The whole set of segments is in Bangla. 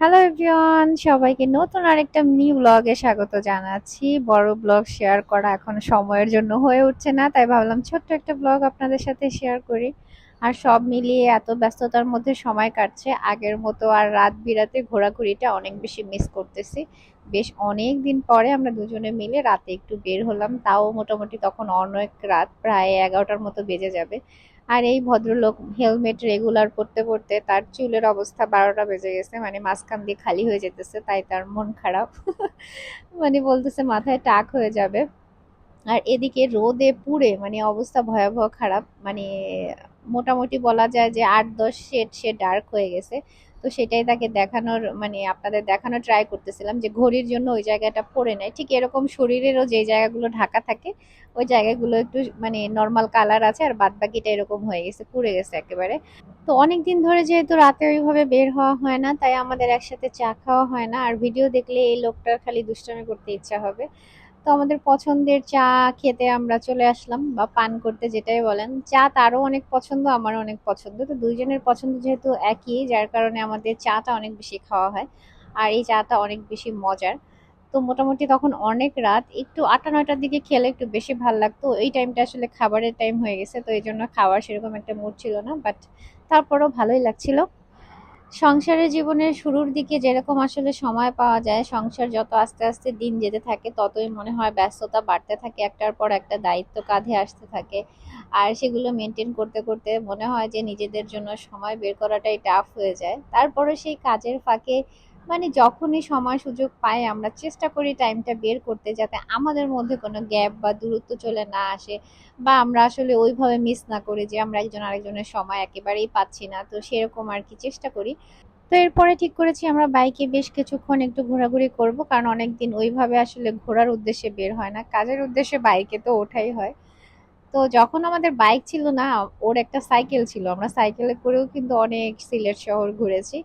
হ্যালো এভরিওয়ান সবাইকে নতুন আরেকটা নিউ ব্লগে স্বাগত জানাচ্ছি। বড় ব্লগ শেয়ার করা এখন সময়ের জন্য হয়ে উঠছে না, তাই ভাবলাম ছোট্ট একটা ব্লগ আপনাদের সাথে শেয়ার করি। আর সব মিলিয়ে এত ব্যস্ততার মধ্যে সময় কাটছে, আগের মতো আর রাত বিরাতে ঘোরাঘুরিটা অনেক বেশি মিস করতেছি। বেশ অনেক দিন পরে আমরা দুজনে মিলে রাতে একটু বের হলাম, তাও মোটামুটি তখন অনেক রাত, প্রায় এগারোটার মতো বেজে যাবে। আর এই ভদ্রলোক হেলমেট রেগুলার পরতে পরতে তার চুলের অবস্থা বারোটা বেজে গেছে মানে মাঝখান দিয়ে খালি হয়ে যেতেছে, তাই তার মন খারাপ। মানে বলতেছে মাথায় টাক হয়ে যাবে। আর এদিকে রোদে পুড়ে মানে অবস্থা ভয়াবহ খারাপ মানে মোটামুটি বলা যায় যে আট দশ শেড সে ডার্ক হয়ে গেছে। তো সেটাই তাকে দেখানোর মানে আপনাদের দেখানোর ট্রাই করতেছিলাম যে ঘড়ির জন্য ওই জায়গাটা পড়ে নেয়। ঠিক এরকম শরীরেরও যে জায়গাগুলো ঢাকা থাকে, ওই জায়গাগুলো একটু মানে নর্মাল কালার আছে আর বাদ বাকিটা এরকম হয়ে গেছে, পুড়ে গেছে একেবারে। তো অনেক দিন ধরে যেহেতু রাতে ওইভাবে বের হওয়া হয় না, তাই আমাদের একসাথে চা খাওয়া হয় না। আর ভিডিও দেখলে এই লোকটার খালি দুষ্টামি করতে ইচ্ছা হবে। তো আমাদের পছন্দের চা খেতে আমরা চলে আসলাম, বা পান করতে যেটাই বলেন। চা তারও অনেক পছন্দ, আমারও অনেক পছন্দ। তো দুইজনের পছন্দ যেহেতু একই, যার কারণে আমাদের চাটা অনেক বেশি খাওয়া হয়, আর এই চাটা অনেক বেশি মজার। তো মোটামুটি তখন অনেক রাত, একটু আটটা, নয়টার দিকে খেলে একটু বেশি ভালো লাগতো। এই টাইমটা আসলে খাবারের টাইম হয়ে গেছে, তো এই জন্য খাওয়ার সেরকম একটা মুড ছিল না বাট তারপরও ভালোই লাগছিল। সংসারের জীবনের শুরুর দিকে যেরকম আসলে সময় পাওয়া যায়, সংসার যত আস্তে আস্তে দিন যেতে থাকে, ততই মনে হয় ব্যস্ততা বাড়তে থাকে, একটার পর একটা দায়িত্ব কাঁধে আসতে থাকে। আর সেগুলো মেনটেন করতে করতে মনে হয় যে নিজেদের জন্য সময় বের করাটাই টাফ হয়ে যায়। তারপরে সেই কাজের ফাঁকে মানে যখনই সময় সুযোগ পাই, আমরা চেষ্টা করি টাইমটা বের করতে যাতে আমাদের মধ্যে কোনো গ্যাপ বা দূরত্ব চলে না আসে বা আমরা আসলে ওইভাবে মিস না করি যে আমরা একজন আরেকজনের সময় একেবারেই পাচ্ছি না। তো সেরকম আর কি চেষ্টা করি। তো এরপরে ঠিক করেছি, আমরা বাইকে বেশ কিছুক্ষণ একটু ঘোরাঘুরি করব কারণ অনেকদিন ওইভাবে আসলে ঘোরার উদ্দেশ্যে বের হয় না। কাজের উদ্দেশ্যে বাইকে তো ওঠাই হয়। তো যখন আমাদের বাইক ছিল না, ওর একটা সাইকেল ছিল। আমরা সাইকেলে করেও কিন্তু অনেক সিলেট শহর ঘুরেছি।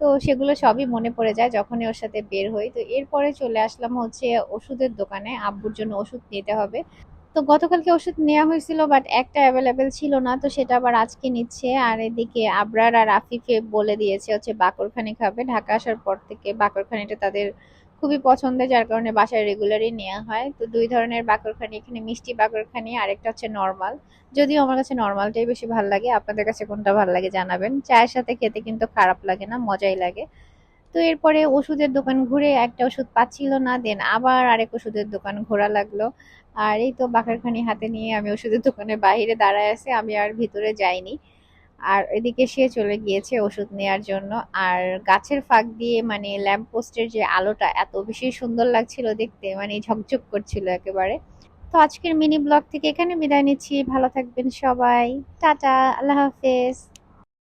তো সেগুলো সবই মনে পড়ে যায় যখনই ওর সাথে বের হই। তো এরপরে চলে আসলাম হচ্ছে ওষুধের দোকানে। আব্বুর জন্য ওষুধ নিতে হবে। তো গতকালকে ওষুধ নেওয়া হয়েছিল বাট একটা অ্যাভেলেবেল ছিল না। তো সেটা আবার আজকে নিচ্ছে। আর এদিকে আবরার আর আফিফে বলে দিয়েছে হচ্ছে বাকরখানি খাবে। ঢাকা আসার পর থেকে বাকরখানিটা তাদের খুবই পছন্দের, যার কারণে বাসায় রেগুলারই নেওয়া হয়। তো দুই ধরনের বাকরখানি, এখানে মিষ্টি বাকরখানি, আরেকটা হচ্ছে নর্মাল যদিও আমার কাছে নর্মালটাই বেশি ভালো লাগে, আপনাদের কাছে কোনটা ভালো লাগে জানাবেন। চায়ের সাথে খেতে কিন্তু খারাপ লাগে না, মজাই লাগে। তো এরপরে ওষুধের দোকান ঘুরে একটা ওষুধ পাচ্ছিল না, দেন আবার আরেক ওষুধের দোকান ঘোরা লাগল। আর এই তো বাকারখানি হাতে নিয়ে আমি ওষুধের দোকানের বাইরে দাঁড়ায় আছি, আমি আর ভিতরে যাইনি। আর এদিকে সে চলে গিয়েছে ওষুধ নেয়ার জন্য। আর গাছের ফাঁক দিয়ে মানে ল্যাম্প পোস্টের যে আলোটা এত বেশি সুন্দর লাগছিল দেখতে মানে ঝকঝক করছিল একেবারে। তো আজকের মিনি ব্লগ থেকে এখানে বিদায় নিচ্ছি। ভালো থাকবেন সবাই। টাটা, আল্লাহ হাফেজ।